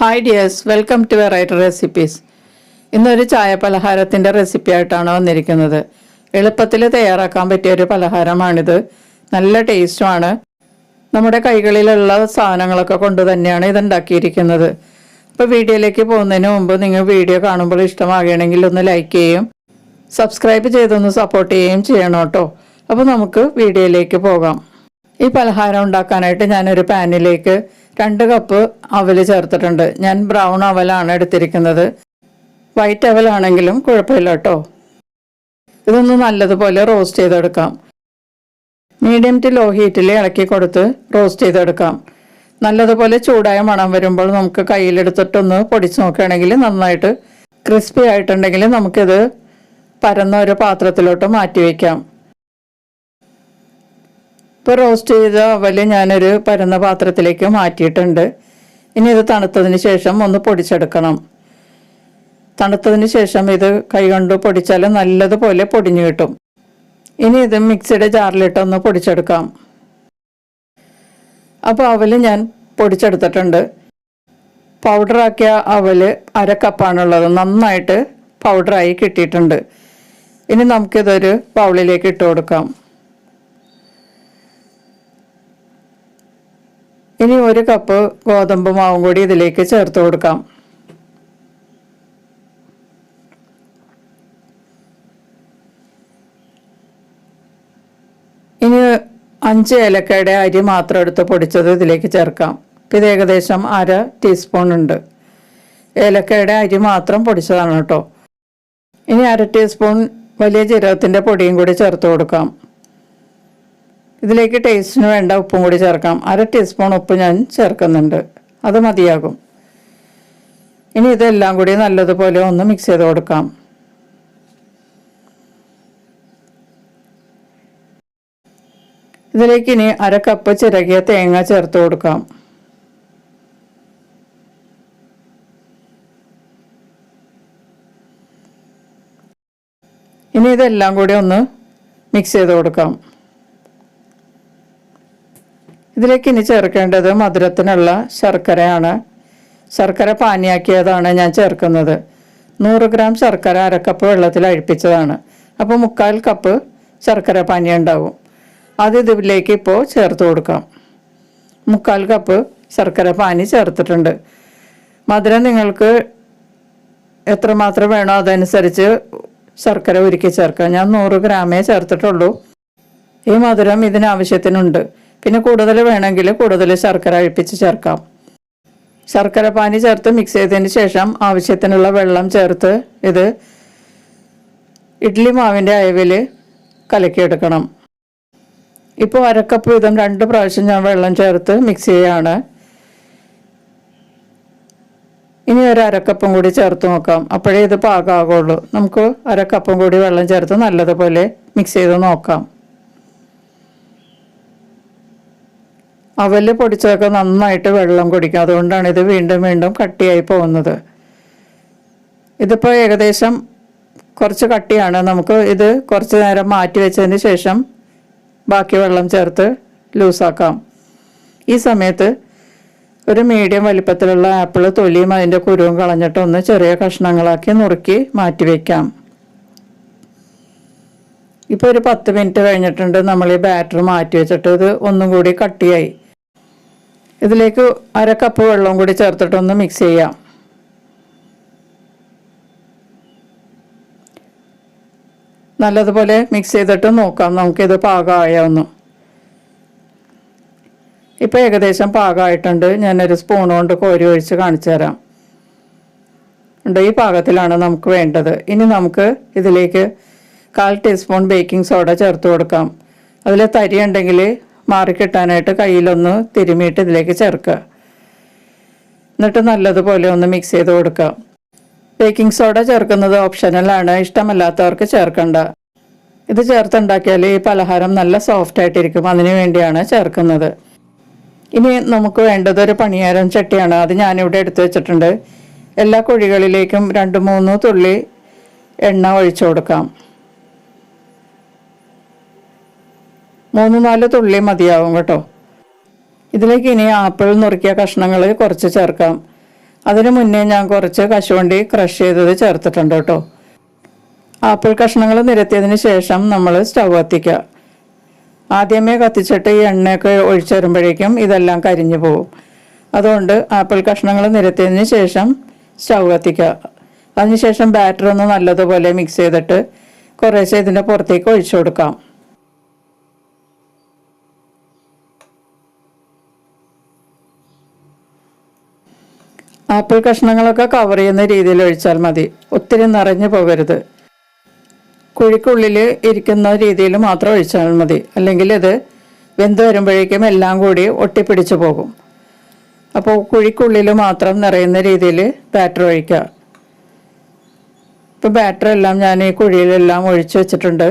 Hi dears welcome to variety recipes ഇന്നൊരു ചായ പലഹാരത്തിന്റെ recipe ആയിട്ടാണ് വന്നിരിക്കുന്നത്. എളുപ്പത്തിൽ തയ്യാറാക്കാൻ പറ്റിയ ഒരു പലഹാരമാണിത്. നല്ല ടേസ്റ്റുമാണ്. നമ്മുടെ കൈകളിലുള്ള സാധനങ്ങളൊക്കെ കൊണ്ട് തന്നെയാണ് ഇത് ഉണ്ടാക്കിയിരിക്കുന്നത് അപ്പോൾ വീഡിയോയിലേക്ക് പോകുന്നതിന് മുമ്പ് നിങ്ങൾ വീഡിയോ കാണുമ്പോൾ ഇഷ്ടമാകണമെങ്കിൽ ഒന്ന് ലൈക്ക് ചെയ്യും. സബ്സ്ക്രൈബ് ചെയ്തൊന്ന് സപ്പോർട്ട് ചെയ്യുകയും ചെയ്യണം കേട്ടോ. അപ്പോൾ നമുക്ക് വീഡിയോയിലേക്ക് പോകാം. ഈ പലഹാരം ഉണ്ടാക്കാനായിട്ട് ഞാനൊരു പാനിലേക്ക് രണ്ട് കപ്പ് അവൽ ചേർത്തിട്ടുണ്ട്. ഞാൻ ബ്രൗൺ അവലാണ് എടുത്തിരിക്കുന്നത്. വൈറ്റ് അവലാണെങ്കിലും കുഴപ്പമില്ല കേട്ടോ ഇതൊന്ന് നല്ലതുപോലെ റോസ്റ്റ് ചെയ്തെടുക്കാം. മീഡിയം ടു ലോ ഹീറ്റിൽ ഇളക്കി കൊടുത്ത് റോസ്റ്റ് ചെയ്തെടുക്കാം. നല്ലതുപോലെ ചൂടായ മണം വരുമ്പോൾ നമുക്ക് കയ്യിലെടുത്തിട്ടൊന്ന് പൊടിച്ച് നോക്കുകയാണെങ്കിൽ നന്നായിട്ട് ക്രിസ്പി ആയിട്ടുണ്ടെങ്കിൽ നമുക്കിത് പരന്ന ഒരു പാത്രത്തിലോട്ട് മാറ്റി വയ്ക്കാം ഇപ്പോൾ റോസ്റ്റ് ചെയ്ത അവൽ ഞാനൊരു പരന്ന പാത്രത്തിലേക്ക് മാറ്റിയിട്ടുണ്ട്. ഇനി ഇത് തണുത്തതിന് ശേഷം ഒന്ന് പൊടിച്ചെടുക്കണം. തണുത്തതിന് ശേഷം ഇത് കൈകൊണ്ട് പൊടിച്ചാൽ നല്ലതുപോലെ പൊടിഞ്ഞു കിട്ടും. ഇനി ഇത് മിക്സിയുടെ ജാറിലിട്ടൊന്ന് പൊടിച്ചെടുക്കാം. അപ്പോൾ അവൽ ഞാൻ പൊടിച്ചെടുത്തിട്ടുണ്ട്. പൗഡറാക്കിയ അവൽ അര കപ്പാണുള്ളത്. നന്നായിട്ട് പൗഡറായി കിട്ടിയിട്ടുണ്ട്. ഇനി നമുക്കിതൊരു ബൗളിലേക്ക് ഇട്ട് കൊടുക്കാം. ഇനി ഒരു കപ്പ് ഗോതമ്പ് മാവും കൂടി ഇതിലേക്ക് ചേർത്ത് കൊടുക്കാം. ഇനി അഞ്ച് ഏലക്കയുടെ അരി മാത്രം എടുത്ത് പൊടിച്ചത് ഇതിലേക്ക് ചേർക്കാം. ഇത് ഏകദേശം അര ടീസ്പൂൺ ഉണ്ട്. ഏലക്കയുടെ അരി മാത്രം പൊടിച്ചതാണ് കേട്ടോ. ഇനി അര ടീസ്പൂൺ വലിയ ജീരകത്തിന്റെ പൊടിയും കൂടി ചേർത്ത് കൊടുക്കാം. ഇതിലേക്ക് ടേസ്റ്റിന് വേണ്ട ഉപ്പും കൂടി ചേർക്കാം. അര ടീസ്പൂൺ ഉപ്പ് ഞാൻ ചേർക്കുന്നുണ്ട്. അത് മതിയാകും. ഇനി ഇതെല്ലാം കൂടി നല്ലതുപോലെ ഒന്ന് മിക്സ് ചെയ്ത് കൊടുക്കാം. ഇതിലേക്ക് ഇനി അര കപ്പ് ചിരകിയ തേങ്ങ ചേർത്ത് കൊടുക്കാം. ഇനി ഇതെല്ലാം കൂടി ഒന്ന് മിക്സ് ചെയ്ത് കൊടുക്കാം. ഇതിലേക്ക് ഇനി ചേർക്കേണ്ടത് മധുരത്തിനുള്ള ശർക്കരയാണ്. ശർക്കര പാനിയാക്കിയതാണ് ഞാൻ ചേർക്കുന്നത്. നൂറ് ഗ്രാം ശർക്കര അരക്കപ്പ് വെള്ളത്തിൽ അഴിപ്പിച്ചതാണ്. അപ്പോൾ മുക്കാൽ കപ്പ് ശർക്കര പാനി ഉണ്ടാവും. അത് ഇതിലേക്ക് ഇപ്പോൾ ചേർത്ത് കൊടുക്കാം. മുക്കാൽ കപ്പ് ശർക്കര പാനി ചേർത്തിട്ടുണ്ട്. മധുരം നിങ്ങൾക്ക് എത്രമാത്രം വേണോ അതനുസരിച്ച് ശർക്കര ഉരുക്കി ചേർക്കാം. ഞാൻ നൂറ് ഗ്രാമേ ചേർത്തിട്ടുള്ളൂ. ഈ മധുരം ഇതിനാവശ്യത്തിനുണ്ട്. പിന്നെ കൂടുതൽ വേണമെങ്കിൽ കൂടുതൽ ശർക്കര അഴിപ്പിച്ച് ചേർക്കാം. ശർക്കര പാനി ചേർത്ത് മിക്സ് ചെയ്തതിന് ശേഷം ആവശ്യത്തിനുള്ള വെള്ളം ചേർത്ത് ഇത് ഇഡ്ഡലി മാവിന്റെ അയവിൽ കലക്കിയെടുക്കണം. ഇപ്പോൾ അരക്കപ്പ് വീതം രണ്ട് പ്രാവശ്യം ഞാൻ വെള്ളം ചേർത്ത് മിക്സ് ചെയ്യാണ്. ഇനി ഒരു അരക്കപ്പും കൂടി ചേർത്ത് നോക്കാം. അപ്പോഴേ ഇത് പാകമാകുള്ളൂ നമുക്ക് അരക്കപ്പും കൂടി വെള്ളം ചേർത്ത് നല്ലതുപോലെ മിക്സ് ചെയ്ത് നോക്കാം. അവൽ പൊടിച്ചതൊക്കെ നന്നായിട്ട് വെള്ളം കുടിക്കും. അതുകൊണ്ടാണ് ഇത് വീണ്ടും വീണ്ടും കട്ടിയായി പോകുന്നത്. ഇതിപ്പോൾ ഏകദേശം കുറച്ച് കട്ടിയാണ്. നമുക്ക് ഇത് കുറച്ച് നേരം മാറ്റി വെച്ചതിന് ശേഷം ബാക്കി വെള്ളം ചേർത്ത് ലൂസാക്കാം. ഈ സമയത്ത് ഒരു മീഡിയം വലിപ്പത്തിലുള്ള ആപ്പിൾ തൊലിയും അതിന്റെ കുരുവും കളഞ്ഞിട്ട് ഒന്ന് ചെറിയ കഷ്ണങ്ങളാക്കി നുറുക്കി മാറ്റി വയ്ക്കാം ഇപ്പോൾ ഒരു പത്ത് മിനിറ്റ് കഴിഞ്ഞിട്ടുണ്ട്. നമ്മൾ ഈ ബാറ്റർ മാറ്റി വെച്ചിട്ട് ഇത് ഒന്നും കൂടി കട്ടിയായി. ഇതിലേക്ക് അര കപ്പ് വെള്ളവും കൂടി ചേർത്തിട്ടൊന്ന് മിക്സ് ചെയ്യാം. നല്ലതുപോലെ മിക്സ് ചെയ്തിട്ട് നോക്കാം. നമുക്കിത് പാകമായൊന്നും. ഇപ്പോൾ ഏകദേശം പാകമായിട്ടുണ്ട്. ഞാനൊരു സ്പൂൺ കൊണ്ട് കോരി ഒഴിച്ച് കാണിച്ചു തരാം. ഉണ്ട് ഈ പാകത്തിലാണ് നമുക്ക് വേണ്ടത്. ഇനി നമുക്ക് ഇതിലേക്ക് കാൽ ടീസ്പൂൺ ബേക്കിംഗ് സോഡ ചേർത്ത് കൊടുക്കാം. അതിൽ തരി ഉണ്ടെങ്കിൽ മാറിക്കിട്ടാനായിട്ട് കയ്യിലൊന്ന് തിരുമിയിട്ട് ഇതിലേക്ക് ചേർക്കുക. എന്നിട്ട് നല്ലതുപോലെ ഒന്ന് മിക്സ് ചെയ്ത് കൊടുക്കുക. ബേക്കിംഗ് സോഡ ചേർക്കുന്നത് ഓപ്ഷനലാണ് ഇഷ്ടമല്ലാത്തവർക്ക് ചേർക്കണ്ട. ഇത് ചേർത്തുണ്ടാക്കിയാൽ ഈ പലഹാരം നല്ല സോഫ്റ്റ് ആയിട്ടിരിക്കും. അതിനു വേണ്ടിയാണ് ചേർക്കുന്നത്. ഇനി നമുക്ക് വേണ്ടത് ഒരു പണിയാരം ചട്ടിയാണ്. അത് ഞാനിവിടെ എടുത്തു വെച്ചിട്ടുണ്ട്. എല്ലാ കുഴികളിലേക്കും രണ്ട് മൂന്ന് തുള്ളി എണ്ണ ഒഴിച്ചു കൊടുക്കാം. മൂന്ന് നാല് തുള്ളി മതിയാവും കേട്ടോ. ഇതിലേക്ക് ഇനി ആപ്പിൾ നുറുക്കിയ കഷ്ണങ്ങൾ കുറച്ച് ചേർക്കാം. അതിന് മുന്നേ ഞാൻ കുറച്ച് കശുവണ്ടി ക്രഷ് ചെയ്തത് ചേർത്തിട്ടുണ്ട് കേട്ടോ. ആപ്പിൾ കഷ്ണങ്ങൾ നിരത്തിയതിന് ശേഷം നമ്മൾ സ്റ്റൗ കത്തിക്കുക. ആദ്യമേ കത്തിച്ചിട്ട് ഈ എണ്ണയൊക്കെ ഒഴിച്ചു വരുമ്പോഴേക്കും ഇതെല്ലാം കരിഞ്ഞു പോകും അതുകൊണ്ട് ആപ്പിൾ കഷ്ണങ്ങൾ നിരത്തിയതിന് ശേഷം സ്റ്റൗ കത്തിക്കുക. അതിനുശേഷം ബാറ്റർ ഒന്ന് നല്ലതുപോലെ മിക്സ് ചെയ്തിട്ട് കുറേശ്ശെ ഇതിന്റെ പുറത്തേക്ക് ഒഴിച്ചു കൊടുക്കാം. ആപ്പിൾ കഷ്ണങ്ങളൊക്കെ കവർ ചെയ്യുന്ന രീതിയിൽ ഒഴിച്ചാൽ മതി. ഒത്തിരി നിറഞ്ഞു പോകരുത്. കുഴിക്കുള്ളിൽ ഇരിക്കുന്ന രീതിയിൽ മാത്രം ഒഴിച്ചാൽ മതി. അല്ലെങ്കിൽ ഇത് വെന്ത് വരുമ്പോഴേക്കും എല്ലാം കൂടി ഒട്ടിപ്പിടിച്ചു പോകും. അപ്പോൾ കുഴിക്കുള്ളിൽ മാത്രം നിറയുന്ന രീതിയിൽ ബാറ്റർ ഒഴിക്കുക. ഇപ്പോൾ ബാറ്റർ എല്ലാം ഞാൻ ഈ കുഴിയിലെല്ലാം ഒഴിച്ചു വെച്ചിട്ടുണ്ട്.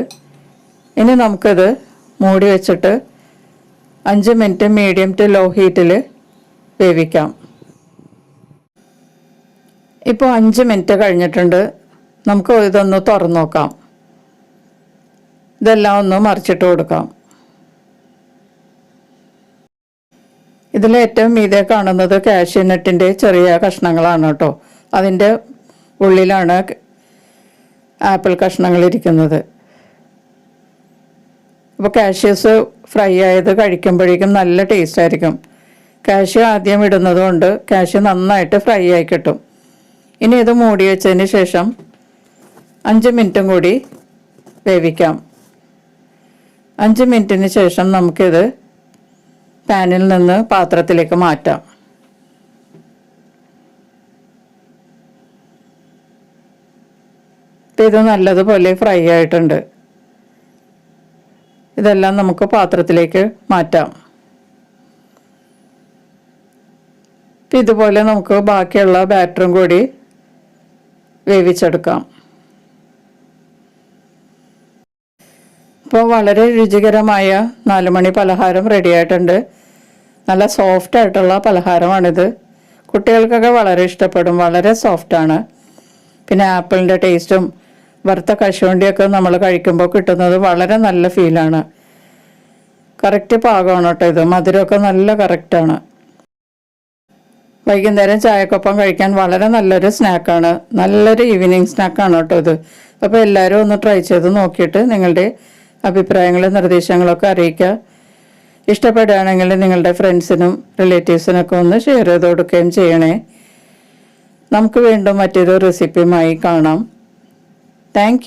ഇനി നമുക്കത് മൂടി വെച്ചിട്ട് അഞ്ച് മിനിറ്റ് മീഡിയം ടു ലോ ഹീറ്റിൽ വേവിക്കാം. ഇപ്പോൾ അഞ്ച് മിനിറ്റ് കഴിഞ്ഞിട്ടുണ്ട്. നമുക്ക് ഇതൊന്ന് തുറന്നു നോക്കാം. ഇതെല്ലാം ഒന്ന് മറിച്ചിട്ട് കൊടുക്കാം. ഇതിൽ ഏറ്റവും മീതെ കാണുന്നത് കാഷ്യൂ നട്ടിന്റെ ചെറിയ കഷ്ണങ്ങളാണ് കേട്ടോ. അതിന്റെ ഉള്ളിലാണ് ആപ്പിൾ കഷ്ണങ്ങൾ ഇരിക്കുന്നത്. അപ്പോൾ കാഷ്യൂസ് ഫ്രൈ ആയത് കഴിക്കുമ്പോഴേക്കും നല്ല ടേസ്റ്റ് ആയിരിക്കും. കാഷ്യൂ ആദ്യം ഇടുന്നത് കൊണ്ട് കാഷ്യൂ നന്നായിട്ട് ഫ്രൈ ആയി കിട്ടും. ഇനി ഇത് മൂടി വെച്ചതിന് ശേഷം അഞ്ച് മിനിറ്റും കൂടി വേവിക്കാം. അഞ്ച് മിനിറ്റിന് ശേഷം നമുക്കിത് പാനിൽ നിന്ന് പാത്രത്തിലേക്ക് മാറ്റാം. ഇത് നല്ലതുപോലെ ഫ്രൈ ആയിട്ടുണ്ട്. ഇതെല്ലാം നമുക്ക് പാത്രത്തിലേക്ക് മാറ്റാം. ഇതുപോലെ നമുക്ക് ബാക്കിയുള്ള ബാറ്ററും കൂടി വേവിച്ചെടുക്കാം. ഇപ്പോൾ വളരെ രുചികരമായ നാലുമണി പലഹാരം റെഡിയായിട്ടുണ്ട് നല്ല സോഫ്റ്റ് ആയിട്ടുള്ള പലഹാരമാണിത്. കുട്ടികൾക്കൊക്കെ വളരെ ഇഷ്ടപ്പെടും വളരെ സോഫ്റ്റാണ് പിന്നെ ആപ്പിളിന്റെ ടേസ്റ്റും വറുത്ത കശുവണ്ടിയൊക്കെ നമ്മൾ കഴിക്കുമ്പോൾ കിട്ടുന്നത് വളരെ നല്ല ഫീലാണ് കറക്റ്റ് പാകമാണ് കേട്ടോ ഇത്. മധുരമൊക്കെ നല്ല കറക്റ്റാണ് വൈകുന്നേരം ചായക്കൊപ്പം കഴിക്കാൻ വളരെ നല്ലൊരു സ്നാക്കാണ്. നല്ലൊരു ഈവനിങ് സ്നാക്കാണ് കേട്ടോ ഇത്. അപ്പോൾ എല്ലാവരും ഒന്ന് ട്രൈ ചെയ്ത് നോക്കിയിട്ട് നിങ്ങളുടെ അഭിപ്രായങ്ങളും നിർദ്ദേശങ്ങളൊക്കെ അറിയിക്കുക. ഇഷ്ടപ്പെടുകയാണെങ്കിൽ നിങ്ങളുടെ ഫ്രണ്ട്സിനും റിലേറ്റീവ്സിനൊക്കെ ഒന്ന് ഷെയർ ചെയ്ത് കൊടുക്കുകയും ചെയ്യണേ. നമുക്ക് വീണ്ടും മറ്റൊരു റെസിപ്പിയുമായി കാണാം. താങ്ക്